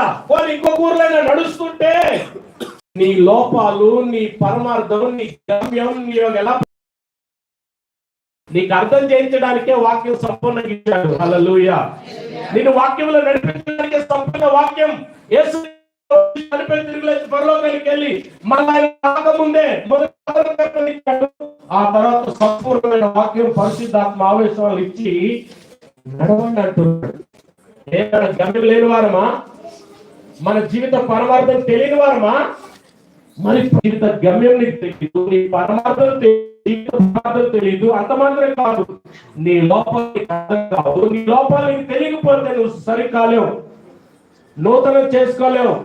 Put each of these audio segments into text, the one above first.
కదా? పోనీ ఇంకో ఊర్లో నడుస్తుంటే నీ లోపాలు నీ పరమార్థం నీ గమ్యం నీ ఎలా నీకు అర్థం చేయించడానికే వాక్యం సంపూర్ణంగా ఇచ్చాడు. హల్లెలూయా. నేను వాక్యంలో నడిపించడానికే సంపూర్ణ వాక్యం. యేసు పరలోకానికి వెళ్ళి మళ్ళీ రాకముందే ఆ తర్వాత సంపూర్ణమైన వాక్యం పరిశుద్ధాత్మ ఆవేశాలు ఇచ్చి నడవండి అంటున్నాడు. గమ్యం లేని వారమా? మన జీవిత పరమార్థం తెలియని వారమా? మరి జీవిత గమ్యం నీకు తెలియదు నీ పరమార్థం తెలియదు పరమార్థం తెలియదు అంత మాత్రమే కాదు. నీ లోపాలి నీకు అర్థం కావు నీ లోపాలు నీకు తెలియకపోతే నువ్వు సరికాలేవు నూతనం చేసుకోలేవు.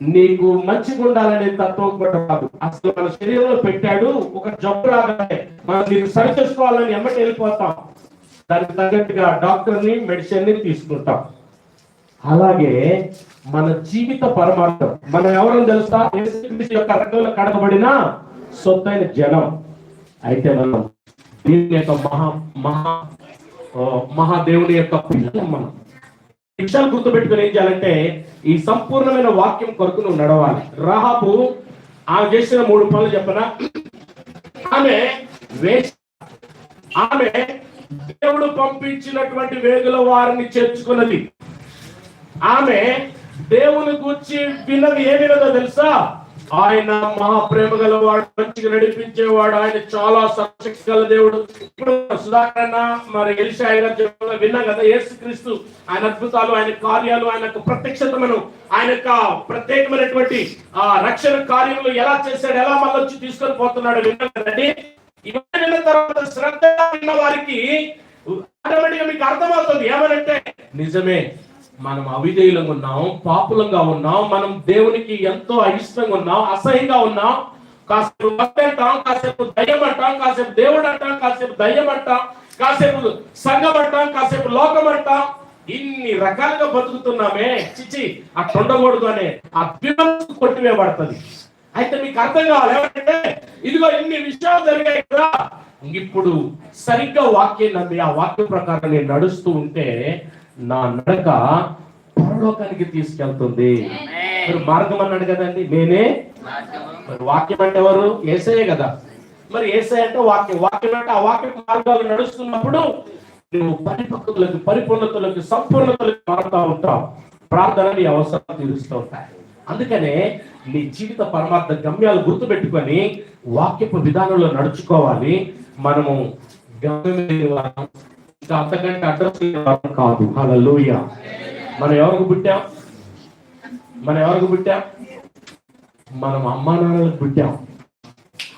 నీకు మంచిగా ఉండాలనే తత్వం కూడా కాదు. అసలు మన శరీరంలో పెట్టాడు ఒక జబ్బు రాగానే మనం దీన్ని సరి చేసుకోవాలని ఎమ్మటి వెళ్ళిపోతాం. దానికి తగ్గట్టుగా డాక్టర్ని మెడిసిన్ని తీసుకుంటాం. అలాగే మన జీవిత పరమార్థం. మనం ఎవరో తెలుసా? యొక్క రక్తంలో కడగబడిన సొత్తైన జనం. అయితే మనం దీని యొక్క మహా మహా మహాదేవుని యొక్క పిల్లలం మనం. విషయాలు గుర్తుపెట్టుకుని ఏం చేయాలంటే ఈ సంపూర్ణమైన వాక్యం కొరకు నువ్వు నడవాలి. రాహాబు ఆమె చేసిన మూడు పనులు చెప్పనా? ఆమె వేష ఆమె దేవుడు పంపించినటువంటి వేగుల వారిని చేర్చుకున్నది. ఆమె దేవుని గుర్చి విన్నది ఏ వినదో తెలుసా? ఆయన మహాప్రేమ గలవాడు మంచిగా నడిపించేవాడు ఆయన చాలా సశక్తి గల దేవుడు. ఇప్పుడు సుధాకర్ అన్న మరి ఎలిషాయి గారు చెప్పిన విన్నాం కదా యేసుక్రీస్తు ఆయన అద్భుతాలు ఆయన కార్యాలు ఆయన ప్రత్యక్షతమను ప్రత్యక్షత మనం ఆయన యొక్క ప్రత్యేకమైనటువంటి ఆ రక్షణ కార్యములు ఎలా చేశాడు ఎలా మళ్ళీ వచ్చి తీసుకొని పోతున్నాడు విన్నాం కదండి ఇవన్నీ విన్న తర్వాత శ్రద్ధ ఉన్న వారికి ఆటోమేటిక్ మీకు అర్థమవుతుంది. ఏమనంటే నిజమే మనం అవిధేయులంగా ఉన్నాం పాపులంగా ఉన్నాం మనం దేవునికి ఎంతో అయిష్టంగా ఉన్నాం అసహ్యంగా ఉన్నాం. కాసేపు అంటాం కాసేపు దయ్యం అంటాం కాసేపు దేవుడు అంటాం కాసేపు దయ్యం అంటాం కాసేపు సంఘం అంటాం కాసేపు లోకం అంటాం ఇన్ని రకాలుగా బతుకుతున్నామే. చిచి అట్లా ఉండకూడదు అనే ఆ దినం కొట్టివేయబడుతుంది. అయితే మీకు అర్థం కావాలి ఏమంటే ఇదిగో ఇన్ని విషయాలు జరిగాయి కదా. ఇప్పుడు సరిగ్గా వాక్యం నమ్మి ఆ వాక్యం ప్రకారం నేను నడుస్తూ ఉంటే నా నడక పరలోకానికి తీసుకెళ్తుంది. మరి మార్గం అన్నాడు కదండి. నేనే మరి వాక్యం అంటే ఎవరు? ఏసే కదా. మరి ఏసే అంటే వాక్యం. వాక్యం అంటే ఆ వాక్య మార్గాలు నడుస్తున్నప్పుడు నువ్వు పరిపక్వతలకు పరిపూర్ణతలకు సంపూర్ణతలకు మారుతా ఉంటావు. ప్రార్థన నీ అవసరం తీరుస్తూ ఉంటాయి. అందుకనే నీ జీవిత పరమార్థ గమ్యాలు గుర్తుపెట్టుకొని వాక్యపు విధానంలో నడుచుకోవాలి. మనము గమ్యం ఇంకా అంతకంటే అడ్రస్ కాదు. వారం కాదు మనం ఎవరికి పుట్టాం? మనం ఎవరికి పుట్టాం? మనం అమ్మా నాన్నలకు పుట్టాం.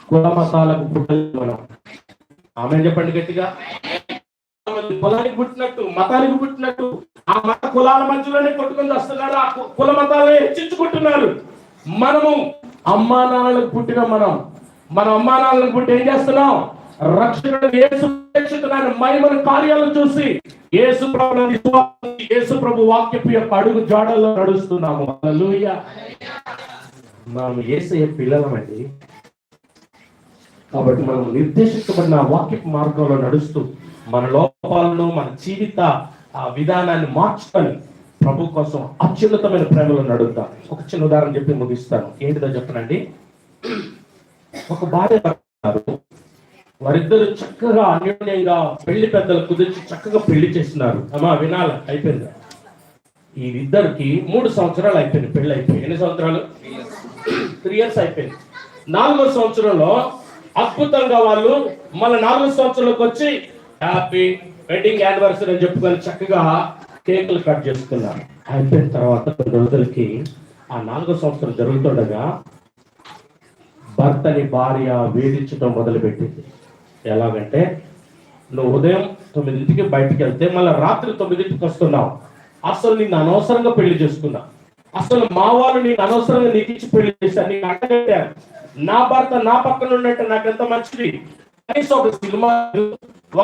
కుల మతాలకు పుట్టలేదు మనం. ఆమె చెప్పండి గట్టిగా. కులానికి పుట్టినట్టు మతానికి పుట్టినట్టు ఆ మత కులాల మధ్యలోనే కొట్టుకొని వస్తున్నారు. ఆ కుల మతాలను హెచ్చించుకుంటున్నారు. మనము అమ్మా నాన్నలకు పుట్టిన మనం. మన అమ్మా నాన్నలకు పుట్టి ఏం చేస్తున్నాం? వేసు యేసు మహిమల కార్యాలను చూసి యేసు ప్రభు యేసు ప్రభు వాక్యపు యొక్క అడుగు జాడల్లో నడుస్తున్నాము. మనం యేసయ్య పిల్లలమండి. కాబట్టి మనం నిర్దేశించబడిన వాక్యపు మార్గంలో నడుస్తూ మన లోపాలను మన జీవిత ఆ విధానాన్ని మార్చుకొని ప్రభు కోసం అత్యున్నతమైన ప్రేమలో నడుద్దాం. ఒక చిన్న ఉదాహరణ చెప్పి ముగిస్తాను. ఏంటిదో చెప్పనండి? ఒక భార్య వారిద్దరు చక్కగా అన్యోన్యంగా పెళ్ళి పెద్దలు కుదిర్చి చక్కగా పెళ్ళి చేస్తున్నారు. అమ్మా వినాల? అయిపోయింది? వీరిద్దరికి మూడు సంవత్సరాలు అయిపోయింది. పెళ్ళి అయిపోయి ఎన్ని సంవత్సరాలు? త్రీ ఇయర్స్ అయిపోయింది. నాలుగో సంవత్సరంలో అద్భుతంగా వాళ్ళు మళ్ళీ నాలుగో సంవత్సరంలోకి వచ్చి హ్యాపీ వెడ్డింగ్ యానివర్సరీ అని చెప్పుకొని చక్కగా కేకులు కట్ చేసుకున్నారు. అయిపోయిన తర్వాత కొన్ని రోజులకి ఆ నాలుగో సంవత్సరం జరుగుతుండగా భర్తని భార్య వేధించడం మొదలుపెట్టింది. ఎలాగంటే నువ్వు ఉదయం తొమ్మిదింటికి బయటికి వెళ్తే మళ్ళీ రాత్రి తొమ్మిదింటికి వస్తున్నావు. అసలు నిన్ను అనవసరంగా పెళ్ళి చేసుకున్నా. అసలు మా వాళ్ళు నేను అనవసరంగా నీకు ఇచ్చి పెళ్ళి చేశాను నీకు అంటగట్టాను నా భర్త నా పక్కన ఉన్నట్టు నాకు ఎంత మంచిది? కనీసం ఒక సినిమా లేదు,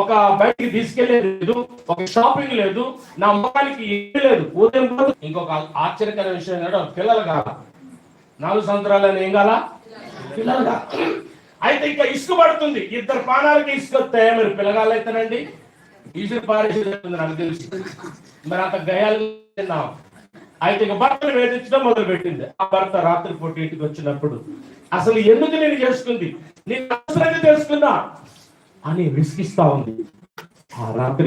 ఒక బయటికి తీసుకెళ్ళేదు ఒక షాపింగ్ లేదు నా ముఖానికి ఏమీ లేదు. ఉదయం ఇంకొక ఆశ్చర్యకర విషయం ఏంటంటే పిల్లలు కాల నాలుగు సంవత్సరాలు ఏం కాలా? పిల్లలుగా అయితే ఇంకా ఇసుక పడుతుంది. ఇద్దరు పానాలకి ఇసుక వస్తాయా? మీరు పిల్లగాళ్ళు అయితేనండి ఇసుక పారేసేది నాకు తెలుసు. మరి అంత గయాలు తిన్నాం. అయితే ఇక భర్తను వేధించడం మొదలు పెట్టింది ఆ భర్త రాత్రి పూట ఇంటికి వచ్చినప్పుడు అసలు ఎందుకు నేను చేసుకుంది? నేను అవసరంగా తెలుసుకుందా అని విసిగిస్తా ఉంది. ఆ రాత్రి